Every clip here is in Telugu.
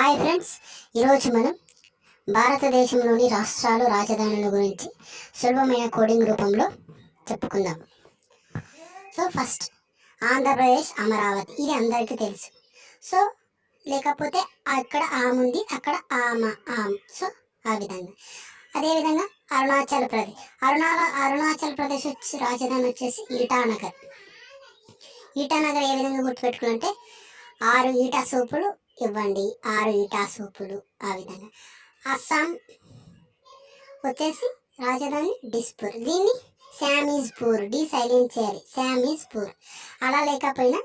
హాయ్ ఫ్రెండ్స్ ఈరోజు మనం భారతదేశంలోని రాష్ట్రాలు రాజధానుల గురించి సులభమైన కోడింగ్ రూపంలో చెప్పుకుందాం. So first Andhra Pradesh Amaravati. ఇది అందరికీ తెలుసు. సో లేకపోతే అక్కడ ఆముంది అక్కడ ఆమ ఆమ్. సో ఆ విధంగా. అదేవిధంగా అరుణాచల్ ప్రదేశ్. అరుణాల అరుణాచల్ ప్రదేశ్ వచ్చి రాజధాని వచ్చేసి ఈటానగర్ ఈటానగర్ ఏ విధంగా గుర్తుపెట్టుకుంటే ఆరు ఈటా సూపులు ఇవ్వండి. ఆరు ఇటా సూపులు ఆ విధంగా. అస్సాం వచ్చేసి రాజధాని డిస్పూర్ దీన్ని శామీజ్పూర్ డి సైలెంట్ చేయాలి శామీజ్పూర్. అలా లేకపోయినా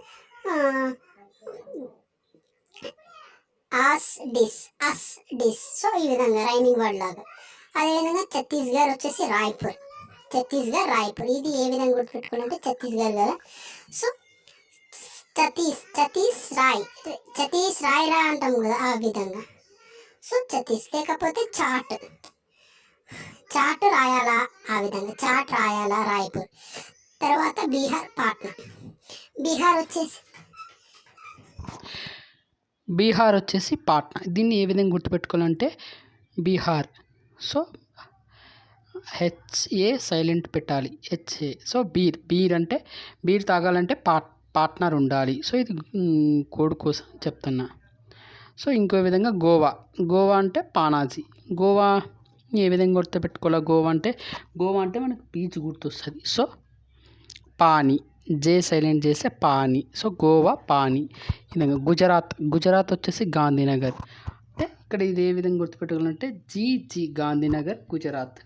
ఆస్ డిస్ అస్ డిస్. సో ఈ విధంగా రైమింగ్ వర్డ్ లాగా. అదేవిధంగా ఛత్తీస్గఢ్ వచ్చేసి రాయ్పూర్. ఛత్తీస్గఢ్ రాయ్పూర్. ఇది ఏ విధంగా గుర్తుపెట్టుకోవాలంటే ఛత్తీస్గఢ్ కదా. సో చతీష్ చతీష్ రాయ్. చతీష్ రాయ్ రా అంటాం కదా ఆ విధంగా. సో చతీష్ లేకపోతే చాట్. చాట్ రాయాలా? ఆ విధంగా చాట్ రాయాలా రాయ్పూర్. తర్వాత బీహార్ పాట్నా. బీహార్ వచ్చేసి? బీహార్ వచ్చేసి పాట్నా. దీన్ని ఏ విధంగా గుర్తుపెట్టుకోవాలంటే Bihar. So H A silent పెట్టాలి. H A so beer beer అంటే బీర్ తాగాలంటే పాట్ పార్ట్నర్ ఉండాలి. సో ఇది కోడ్ కోసం చెప్తున్నా. సో ఇంకో విధంగా గోవా. గోవా అంటే పానాజీ. గోవా ఏ విధంగా గుర్తుపెట్టుకోవాలి? గోవా అంటే గోవా అంటే మనకు బీచ్ గుర్తొస్తుంది. సో పానీ. జే సైలెంట్ చేస్తే పానీ. సో గోవా పానీ. విధంగా గుజరాత్. గుజరాత్ వచ్చేసి గాంధీనగర్. అంటే ఇక్కడ ఇది ఏ విధంగా గుర్తుపెట్టుకోవాలంటే G G Gandhinagar Gujarat.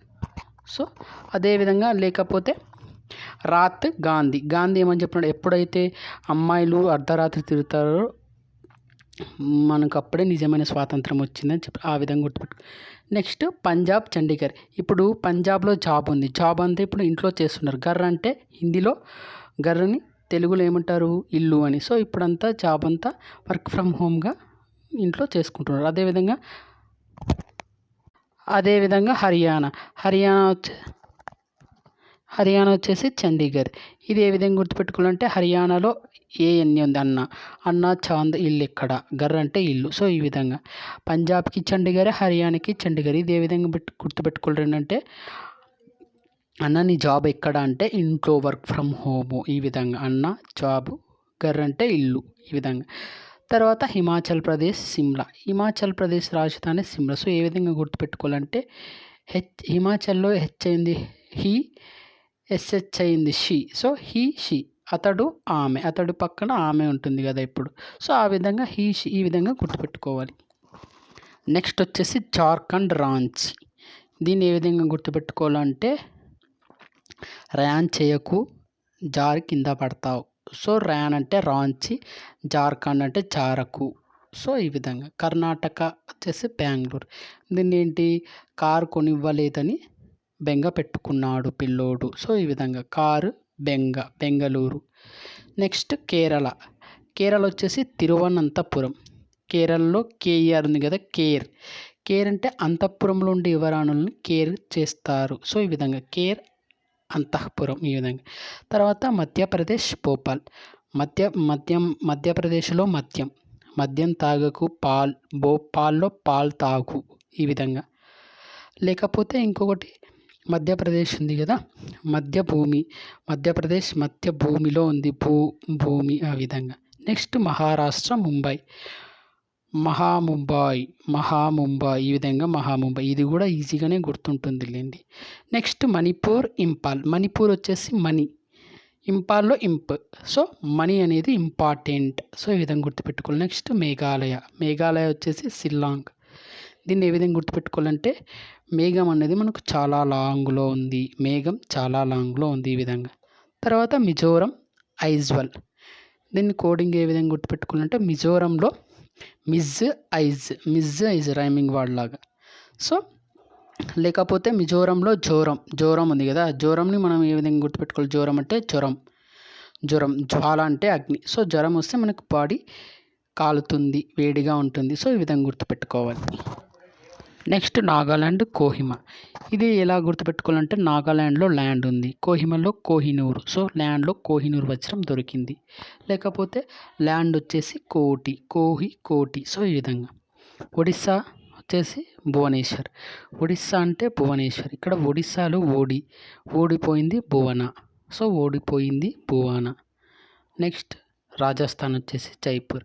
So అదేవిధంగా లేకపోతే రాత్ గాంధీ. గాంధీ ఏమని చెప్పినాడు? ఎప్పుడైతే అమ్మాయిలు అర్ధరాత్రి తిరుగుతారో మనకు అప్పుడే నిజమైన స్వాతంత్రం వచ్చిందని చెప్పి ఆ విధంగా గుర్తుపెట్టు. నెక్స్ట్ పంజాబ్ చండీగఢ్ ఇప్పుడు పంజాబ్లో జాబ్ ఉంది. జాబ్ అంతా ఇప్పుడు ఇంట్లో చేస్తున్నారు. గర్ర అంటే హిందీలో గర్రని తెలుగులో ఏమంటారు? ఇల్లు అని. సో ఇప్పుడంతా జాబ్ అంతా వర్క్ ఫ్రమ్ హోమ్గా ఇంట్లో చేసుకుంటున్నారు. అదేవిధంగా అదేవిధంగా హర్యానా. హర్యానా వచ్చే హర్యానా వచ్చేసి చండీగఢ్. ఇది ఏ విధంగా గుర్తుపెట్టుకోవాలంటే హర్యానాలో ఏ ఎన్ని ఉంది? అన్న. అన్న చాంద్ ఇల్లు ఎక్కడ? గర్ర అంటే ఇల్లు. సో ఈ విధంగా. పంజాబ్కి చండీగఢ్ హర్యానాకి చండీగఢ్. ఇది ఏ విధంగా పెట్టు గుర్తుపెట్టుకోలేరు అంటే అన్న నీ జాబ్ ఎక్కడ అంటే ఇంట్లో వర్క్ ఫ్రమ్ హోము. ఈ విధంగా. అన్న జాబ్. గర్ర అంటే ఇల్లు. ఈ విధంగా. తర్వాత హిమాచల్ ప్రదేశ్ సిమ్లా. హిమాచల్ ప్రదేశ్ రాజధాని సిమ్లా. సో ఏ విధంగా గుర్తుపెట్టుకోవాలంటే హెచ్ హిమాచల్లో హెచ్ అయింది? హీ ఎస్హెచ్ అయింది షీ. So he she. అతడు ఆమె. అతడు పక్కన ఆమె ఉంటుంది కదా ఇప్పుడు. సో ఆ విధంగా హీ షీ ఈ విధంగా గుర్తుపెట్టుకోవాలి. నెక్స్ట్ వచ్చేసి జార్ఖండ్ రాంచి. దీన్ని ఏ విధంగా గుర్తుపెట్టుకోవాలంటే ర్యాన్ చేయకు జారి కింద పడతావు. సో ర్యాన్ అంటే రాంచి జార్ఖండ్ అంటే చారకు సో ఈ విధంగా. కర్ణాటక వచ్చేసి బెంగళూరు. దీన్ని ఏంటి? కారు కొనివ్వలేదని బెంగ పెట్టుకున్నాడు పిల్లోడు. సో ఈ విధంగా కారు బెంగ బెంగళూరు. నెక్స్ట్ కేరళ. కేరళ వచ్చేసి తిరువనంతపురం. కేరళలో కేఆర్ ఉంది కదా కేర్. కేర్ అంటే అంతఃపురంలో ఉండే యువరాణులను కేర్ చేస్తారు. సో ఈ విధంగా కేర్ అంతఃపురం ఈ విధంగా. తర్వాత మధ్యప్రదేశ్ భోపాల్. మధ్య మద్యం మధ్యప్రదేశ్లో మద్యం. మద్యం తాగకు పాల్ భోపాల్లో పాల్ తాగు ఈ విధంగా. లేకపోతే ఇంకొకటి మధ్యప్రదేశ్ ఉంది కదా? మధ్య భూమి మధ్యప్రదేశ్ మధ్య భూమిలో ఉంది భూ భూమి ఆ విధంగా. నెక్స్ట్ మహారాష్ట్ర ముంబై. మహా ముంబాయి మహా ముంబై ఈ విధంగా మహా ముంబై ఇది కూడా ఈజీగానే గుర్తుంటుంది లేండి నెక్స్ట్ మణిపూర్ ఇంపాల్. మణిపూర్ వచ్చేసి మనీ ఇంపాల్లో ఇంప్. సో మనీ అనేది ఇంపార్టెంట్. సో ఈ విధంగా గుర్తుపెట్టుకోవాలి. నెక్స్ట్ మేఘాలయ. మేఘాలయ వచ్చేసి సిల్లాంగ్. దీన్ని ఏ విధంగా గుర్తుపెట్టుకోవాలంటే మేఘం అనేది మనకు చాలా లాంగ్లో ఉంది. మేఘం చాలా లాంగ్లో ఉంది ఈ విధంగా. తర్వాత మిజోరం ఐజ్వల్. దీన్ని కోడింగ్ ఏ విధంగా గుర్తుపెట్టుకోవాలంటే మిజోరంలో మిజ్ ఐజ్ మిజ్ ఐజ్ రైమింగ్ వర్డ్ లాగా సో లేకపోతే మిజోరంలో జోరం జోరం ఉంది కదా జోరంని మనం ఏ విధంగా గుర్తుపెట్టుకోవాలి? జోరం అంటే జ్వరం. జ్వరం జ్వాల అంటే అగ్ని. సో జ్వరం వస్తే మనకు బాడీ కాలుతుంది వేడిగా ఉంటుంది. సో ఈ విధంగా గుర్తుపెట్టుకోవాలి. నెక్స్ట్ నాగాలాండ్ కోహిమ. ఇది ఎలా గుర్తుపెట్టుకోవాలంటే నాగాలాండ్లో ల్యాండ్ ఉంది. కోహిమలో కోహినూరు. సో ల్యాండ్లో కోహినూరు వజ్రం దొరికింది. లేకపోతే ల్యాండ్ వచ్చేసి కోటి కోహి కోటి. సో ఈ విధంగా. ఒడిస్సా వచ్చేసి భువనేశ్వర్. ఒడిస్సా అంటే భువనేశ్వర్. ఇక్కడ ఒడిస్సాలో ఓడి. ఓడిపోయింది భువన. సో ఓడిపోయింది భువన. నెక్స్ట్ రాజస్థాన్ వచ్చేసి జైపూర్.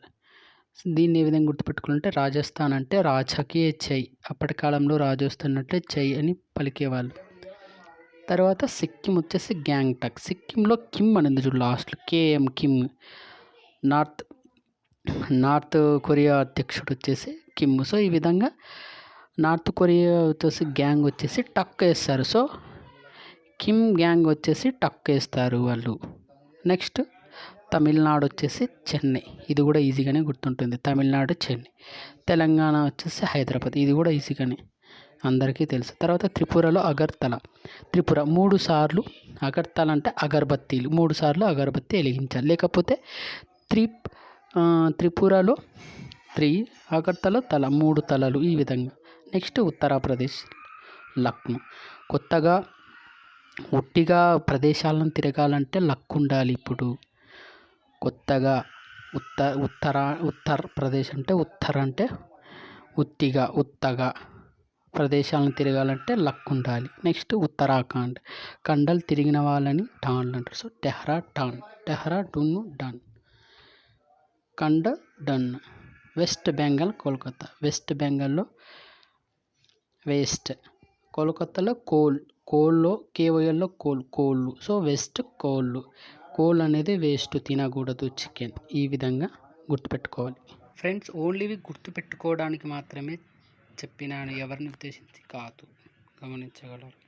దీన్ని ఏ విధంగా గుర్తుపెట్టుకుంటే రాజస్థాన్ అంటే రాజకీ చై అప్పటి కాలంలో రాజు వస్తున్నట్లే చై అని పలికేవాళ్ళు. తర్వాత సిక్కిం వచ్చేసి గ్యాంగ్టక్. సిక్కింలో కిమ్ అనేది చూడు లాస్ట్లో K M Kim. North north Korea అధ్యక్షుడు వచ్చేసి కిమ్. సో ఈ విధంగా నార్త్ కొరియా వచ్చేసి గ్యాంగ్ వచ్చేసి టక్ వేస్తారు. సో కిమ్ గ్యాంగ్ వచ్చేసి టక్ వేస్తారు వాళ్ళు. నెక్స్ట్ తమిళనాడు వచ్చేసి చెన్నై. ఇది కూడా ఈజీగానే గుర్తుంటుంది. తమిళనాడు చెన్నై. తెలంగాణ వచ్చేసి హైదరాబాద్. ఇది కూడా ఈజీగానే అందరికీ తెలుసు. తర్వాత త్రిపురలో అగర్తల. త్రిపుర మూడు సార్లు అగర్తల అంటే అగరబత్తీలు. మూడు సార్లు అగరబత్తి వెలిగించాలి. లేకపోతే త్రి త్రిపురలో త్రీ అగర్తల తల మూడు తలలు ఈ విధంగా. నెక్స్ట్ ఉత్తరప్రదేశ్ లక్నో. కొత్తగా ఒట్టిగా ప్రదేశాలను తిరగాలంటే లక్ ఉండాలి ఇప్పుడు. కొత్తగా ఉత్త ఉత్తర ప్రదేశ్ అంటే ఉత్తర అంటే ఉత్తిగా ఉత్తగా ప్రదేశాలను తిరగాలంటే లక్ ఉండాలి. నెక్స్ట్ ఉత్తరాఖండ్. కండలు తిరిగిన వాళ్ళని టాన్లు అంటారు. సో టెహ్రా టాన్ టెహ్రా డూన్ డన్ కండ డన్ వెస్ట్ బెంగాల్ కోల్కతా. వెస్ట్ బెంగాల్లో వేస్ట్. కోల్కతాలో కోల్. కోల్లో కేవయల్లో కోల్. కోళ్ళు. సో వెస్ట్ కోళ్ళు. కోల్ అనేది వేస్ట్ తినకూడదు చికెన్. ఈ విధంగా గుర్తుపెట్టుకోవాలి. ఫ్రెండ్స్ ఓన్లీవి గుర్తుపెట్టుకోవడానికి మాత్రమే చెప్పినాను. ఎవరిని ఉద్దేశించి కాదు. గమనించగలరు.